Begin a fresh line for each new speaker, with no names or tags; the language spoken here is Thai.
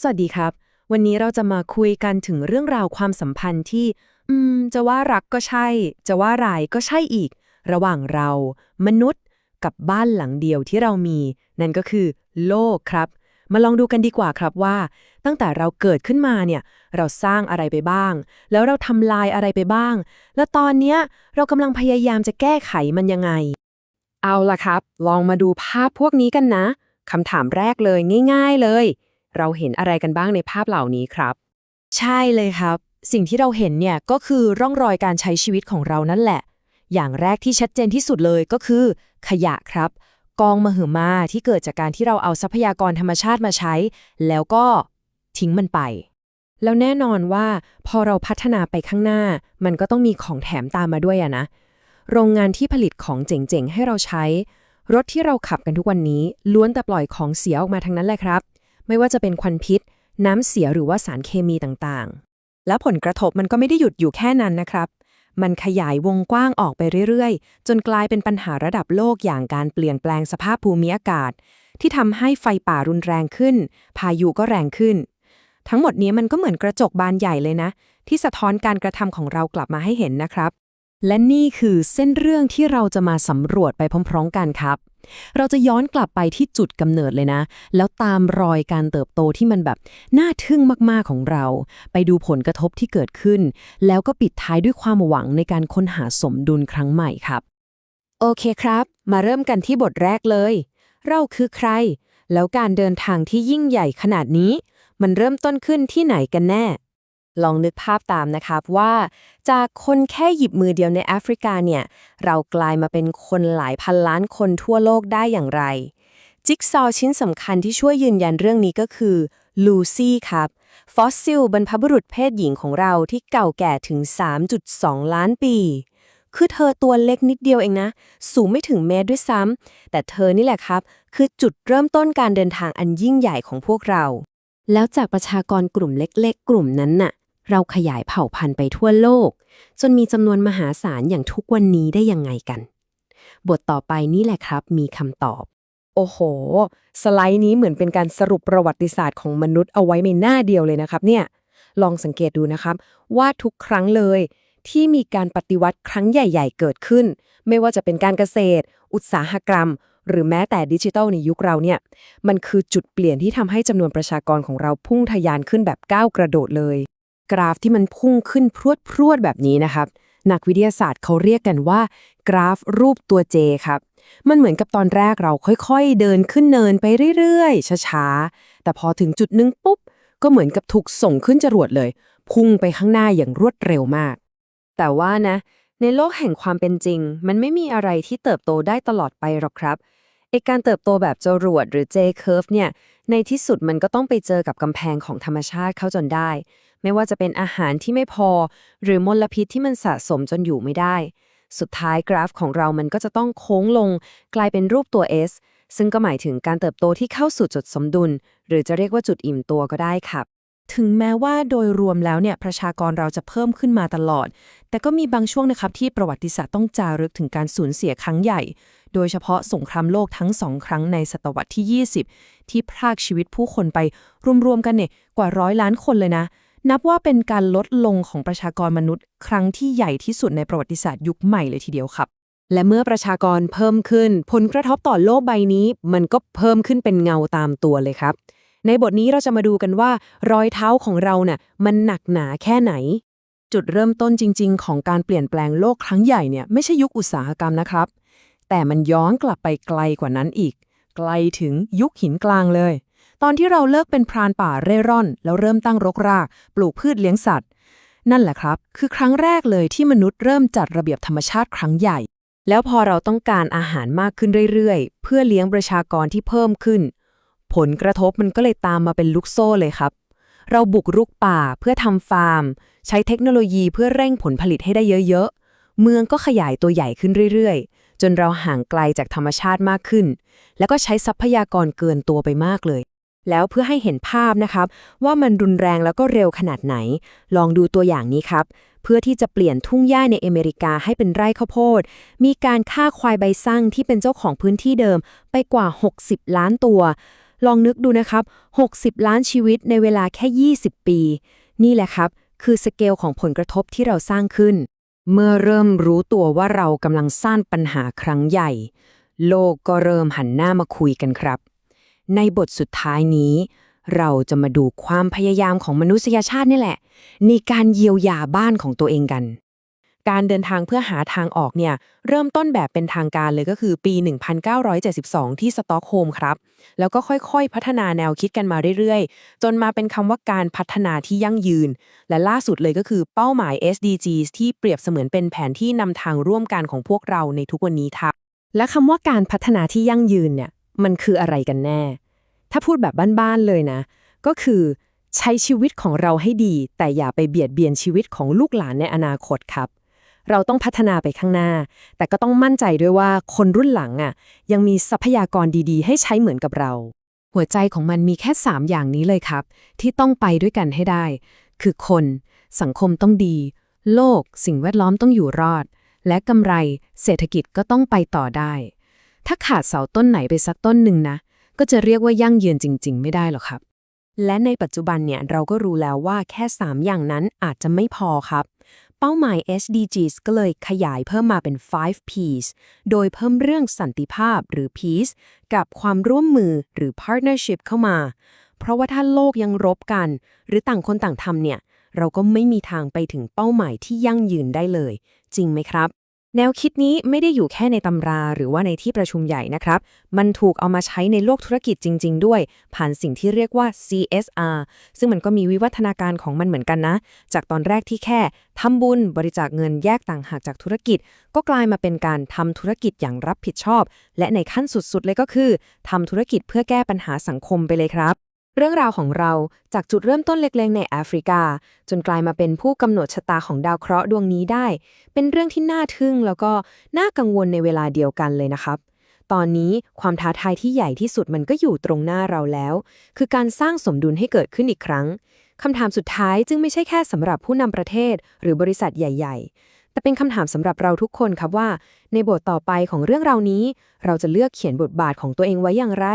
สวัสดีครับ วันนี้เราจะมาคุยกันถึงเรื่องราวความสัมพันธ์ที่ อืม จะว่ารักก็ใช่ จะว่าร้ายก็ใช่อีก ระหว่างเรา มนุษย์ กับบ้านหลังเดียวที่เรามี นั่นก็คือ โลกครับ มาลองดูกันดีกว่าครับว่า ตั้งแต่เราเกิดขึ้นมาเนี่ย เราสร้างอะไรไปบ้าง แล้วเราทำลายอะไรไปบ้าง แล้วตอนเนี้ยเรากำลังพยายามจะแก้ไขมันยังไง
เอาล่ะครับ ลองมาดูภาพพวกนี้กันนะคำถามแรกเลยง่าย ๆเลย เราเห็นอะไรกันบ้างในภาพเหล่านี้ครับ
ใช่เลยครับ สิ่งที่เราเห็นเนี่ยก็คือร่องรอยการใช้ชีวิตของเรานั่นแหละ อย่างแรกที่ชัดเจนที่สุดเลยก็คือ ขยะครับ กองมหึมาที่เกิดจากการที่เราเอาทรัพยากรธรรมชาติมาใช้ แล้วก็ทิ้งมันไป แล้วแน่นอนว่าพอเราพัฒนาไปข้างหน้า มันก็ต้องมีของแถมตามมาด้วยอะนะ โรงงานที่ผลิตของเจ๋งๆให้เราใช้ รถที่เราขับกันทุกวันนี้ล้วนแต่ปล่อยของเสียออกมาทั้งนั้นแหละครับ ไม่ว่าจะเป็นควันพิษ น้ำเสียหรือว่าสารเคมีต่างๆ แล้วผลกระทบมันก็ไม่ได้หยุดอยู่แค่นั้นนะครับ มันขยายวงกว้างออกไปเรื่อยๆ จนกลายเป็นปัญหาระดับโลกอย่างการเปลี่ยนแปลงสภาพภูมิอากาศ ที่ทำให้ไฟป่ารุนแรงขึ้น พายุก็แรงขึ้น ทั้งหมดนี้มันก็เหมือนกระจกบานใหญ่เลยนะ ที่สะท้อนการกระทำของเรากลับมาให้เห็นนะครับ และนี่คือเส้นเรื่องที่เราจะมาสำรวจไปพร้อม ๆ กันครับ เราจะย้อนกลับไปที่จุดกำเนิดเลยนะ แล้วตามรอยการเติบโตที่มันแบบน่าทึ่งมากๆของเรา ไปดูผลกระทบที่เกิดขึ้น แล้วก็ปิดท้ายด้วยความหวังในการค้นหาสมดุลครั้งใหม่ครับ โอเคครับ มาเริ่มกันที่บทแรกเลย เราคือใคร แล้วการเดินทางที่ยิ่งใหญ่ขนาดนี้ มันเริ่มต้นขึ้นที่ไหนกันแน่ ลองนึกภาพตามนะครับว่า จากคนแค่หยิบมือเดียวในแอฟริกาเนี่ย เรากลายมาเป็นคนหลายพันล้านคนทั่วโลกได้อย่างไร จิ๊กซอว์ชิ้นสำคัญที่ช่วยยืนยันเรื่องนี้ก็คือลูซี่ครับ ฟอสซิลบรรพบุรุษเพศหญิงของเราที่เก่าแก่ถึง 3.2 ล้านปี คือเธอตัวเล็กนิดเดียวเองนะ สูงไม่ถึงเมตรด้วยซ้ำแต่เธอนี่แหละครับ คือจุดเริ่มต้นการเดินทางอันยิ่งใหญ่ของพวกเรา แล้วจากประชากรกลุ่มเล็ก ๆ กลุ่มนั้นน่ะ เราขยายเผ่าพันธุ์ไปทั่วโลก จนมีจำนวนมหาศาลอย่างทุกวันนี้ได้ยังไงกัน บทต่อไปนี่แหละครับ มีคำตอบ
โอ้โห สไลด์นี้เหมือนเป็นการสรุปประวัติศาสตร์ของมนุษย์เอาไว้ในหน้าเดียวเลยนะครับเนี่ย ลองสังเกตดูนะครับ ว่าทุกครั้งเลย ที่มีการปฏิวัติครั้งใหญ่ ๆ เกิดขึ้น ไม่ว่าจะเป็นการเกษตร อุตสาหกรรม หรือแม้แต่ดิจิทัลในยุคเราเนี่ย มันคือจุดเปลี่ยนที่ทำให้จำนวนประชากรของเราพุ่งทะยานขึ้นแบบก้าวกระโดดเลย กราฟที่มันพุ่งขึ้นพรวดพรวดแบบนี้นะครับ นักวิทยาศาสตร์เขาเรียกกันว่า กราฟรูปตัว J ครับ มันเหมือนกับตอนแรกเราค่อยๆ เดินขึ้นเนินไปเรื่อยๆ ช้าๆ แต่พอถึงจุดหนึงปุ๊บ ก็เหมือนกับถูกส่งขึ้นจรวดเลย พุ่งไปข้างหน้าอย่างรวดเร็วมาก
แต่ว่านะ ในโลกแห่งความเป็นจริง มันไม่มีอะไรที่เติบโตได้ตลอดไปหรอกครับไอการเติบโตแบบจรวดหรือ J curve เนี่ย ในที่สุดมันก็ต้องไปเจอกับกำแพงของธรรมชาติเข้าจนได้ ไม่ว่าจะเป็นอาหารที่ไม่พอ หรือมลพิษที่มันสะสมจนอยู่ไม่ได้ สุดท้ายกราฟของเรามันก็จะต้องโค้งลง กลายเป็นรูปตัว S ซึ่งก็หมายถึงการเติบโตที่เข้าสู่จุดสมดุล หรือจะเรียกว่าจุดอิ่มตัวก็ได้ครับถึงแม้ว่าโดยรวมแล้วเนี่ยประชากรเราจะเพิ่มขึ้นมาตลอด แต่ก็มีบางช่วงนะครับที่ประวัติศาสตร์ต้องจารึกถึงการสูญเสียครั้งใหญ่ โดยเฉพาะสงครามโลกทั้งสองครั้งในศตวรรษที่ 20 ที่พรากชีวิตผู้คนไปรวมๆกันเนี่ยกว่าร้อยล้านคนเลยนะ นับว่าเป็นการลดลงของประชากรมนุษย์ ครั้งที่ใหญ่ที่สุดในประวัติศาสตร์ยุคใหม่เลยทีเดียวครับ
และเมื่อประชากรเพิ่มขึ้น ผลกระทบต่อโลกใบนี้ มันก็เพิ่มขึ้นเป็นเงาตามตัวเลยครับ ในบทนี้เราจะมาดูกันว่ารอยเท้าของเราเนี่ยมันหนักหนาแค่ไหน
จุดเริ่มต้นจริง ๆ ของการเปลี่ยนแปลงโลกครั้งใหญ่เนี่ยไม่ใช่ยุคอุตสาหกรรมนะครับ แต่มันย้อนกลับไปไกลกว่านั้นอีก ไกลถึงยุคหินกลางเลย ตอนที่เราเลิกเป็นพรานป่าเร่ร่อน แล้วเริ่มตั้งรกราก ปลูกพืชเลี้ยงสัตว์ นั่นแหละครับ คือครั้งแรกเลยที่มนุษย์เริ่มจัดระเบียบธรรมชาติครั้งใหญ่ แล้วพอเราต้องการอาหารมากขึ้นเรื่อยๆ เพื่อเลี้ยงประชากรที่เพิ่มขึ้น ผลกระทบมันก็เลยตามมาเป็นลูกโซ่เลยครับ เราบุกรุกป่าเพื่อทำฟาร์ม ใช้เทคโนโลยีเพื่อเร่งผลผลิตให้ได้เยอะๆ เมืองก็ขยายตัวใหญ่ขึ้นเรื่อยๆจนเราห่างไกลจากธรรมชาติมากขึ้น แล้วก็ใช้ทรัพยากรเกินตัวไปมากเลย แล้วเพื่อให้เห็นภาพนะครับ ว่ามันรุนแรงแล้วก็เร็วขนาดไหน ลองดูตัวอย่างนี้ครับ เพื่อที่จะเปลี่ยนทุ่งหญ้าในอเมริกาให้เป็นไร่ข้าวโพด มีการฆ่าควายใบสั่งที่เป็นเจ้าของพื้นที่เดิมไปกว่า 60 ล้านตัว
ลองนึกดูนะครับ 60 ล้านชีวิตในเวลาแค่ 20 ปี นี่แหละครับ คือสเกลของผลกระทบที่เราสร้างขึ้น เมื่อเริ่มรู้ตัวว่าเรากำลังสร้างปัญหาครั้งใหญ่ โลกก็เริ่มหันหน้ามาคุยกันครับ ในบทสุดท้ายนี้ เราจะมาดูความพยายามของมนุษยชาตินี่แหละ ในการเยียวยาบ้านของตัวเองกัน การเดินทางเพื่อหาทางออกเนี่ย เริ่มต้นแบบเป็นทางการเลยก็คือปี 1972 ที่สต็อกโฮล์มครับ แล้วก็ค่อยๆ พัฒนาแนวคิดกันมาเรื่อยๆ จนมาเป็นคำว่าการพัฒนาที่ยั่งยืน และล่าสุดเลยก็คือเป้าหมาย SDGs ที่เปรียบเสมือนเป็นแผนที่นำทางร่วมกันของพวกเราในทุกวันนี้ครับและคำว่าการพัฒนาที่ยั่งยืนเนี่ย มันคืออะไรกันแน่ ถ้าพูดแบบบ้านๆเลยนะ ก็คือใช้ชีวิตของเราให้ดี แต่อย่าไปเบียดเบียนชีวิตของลูกหลานในอนาคตครับ เราต้องพัฒนาไปข้างหน้า แต่ก็ต้องมั่นใจด้วยว่าคนรุ่นหลังอะ ยังมีทรัพยากรดีๆ ให้ใช้เหมือนกับเรา หัวใจของมันมีแค่ 3 อย่างนี้เลยครับ ที่ต้องไปด้วยกันให้ได้ คือคน สังคมต้องดี โลก สิ่งแวดล้อมต้องอยู่รอด และกำไร เศรษฐกิจก็ต้องไปต่อได้ ถ้าขาดเสาต้นไหนไปสักต้นหนึ่งนะ ก็จะเรียกว่ายั่งยืนจริง ๆ ไม่ได้หรอกครับ และในปัจจุบันเนี่ยเราก็รู้แล้วว่าแค่ 3 อย่างนั้นอาจจะไม่พอครับ เป้าหมาย SDGs ก็เลยขยายเพิ่มมาเป็น 5 Ps โดยเพิ่มเรื่องสันติภาพหรือ Peace กับความร่วมมือหรือ Partnership เข้ามา เพราะว่าถ้าโลกยังรบกัน หรือต่างคนต่างทำเนี่ยเราก็ไม่มีทางไปถึงเป้าหมายที่ยั่งยืนได้เลย จริงไหมครับ แนวคิดนี้ไม่ได้อยู่แค่ในตำราหรือว่าในที่ประชุมใหญ่นะครับ มันถูกเอามาใช้ในโลกธุรกิจจริง ๆ ด้วย ผ่านสิ่งที่เรียกว่า CSR ซึ่งมันก็มีวิวัฒนาการของมันเหมือนกันนะ จากตอนแรกที่แค่ทำบุญบริจาคเงินแยกต่างหากจากธุรกิจ ก็กลายมาเป็นการทำธุรกิจอย่างรับผิดชอบ และในขั้นสุดๆเลยก็คือทำธุรกิจเพื่อแก้ปัญหาสังคมไปเลยครับ เรื่องราวของเราจากจุดเริ่มต้นเล็กๆ ในแอฟริกา จนกลายมาเป็นผู้กำหนดชะตาของดาวเคราะห์ดวงนี้ได้ เป็นเรื่องที่น่าทึ่งแล้วก็น่ากังวลในเวลาเดียวกันเลยนะครับ ตอนนี้ความท้าทายที่ใหญ่ที่สุดมันก็อยู่ตรงหน้าเราแล้ว คือการสร้างสมดุลให้เกิดขึ้นอีกครั้งคำถามสุดท้ายจึงไม่ใช่แค่สำหรับผู้นำประเทศ หรือบริษัทใหญ่ ๆ แต่เป็นคำถามสำหรับเราทุกคนครับว่า ในบทต่อไปของเรื่องราวนี้ เราจะเลือกเขียนบทบาทของตัวเองไว้อย่างไร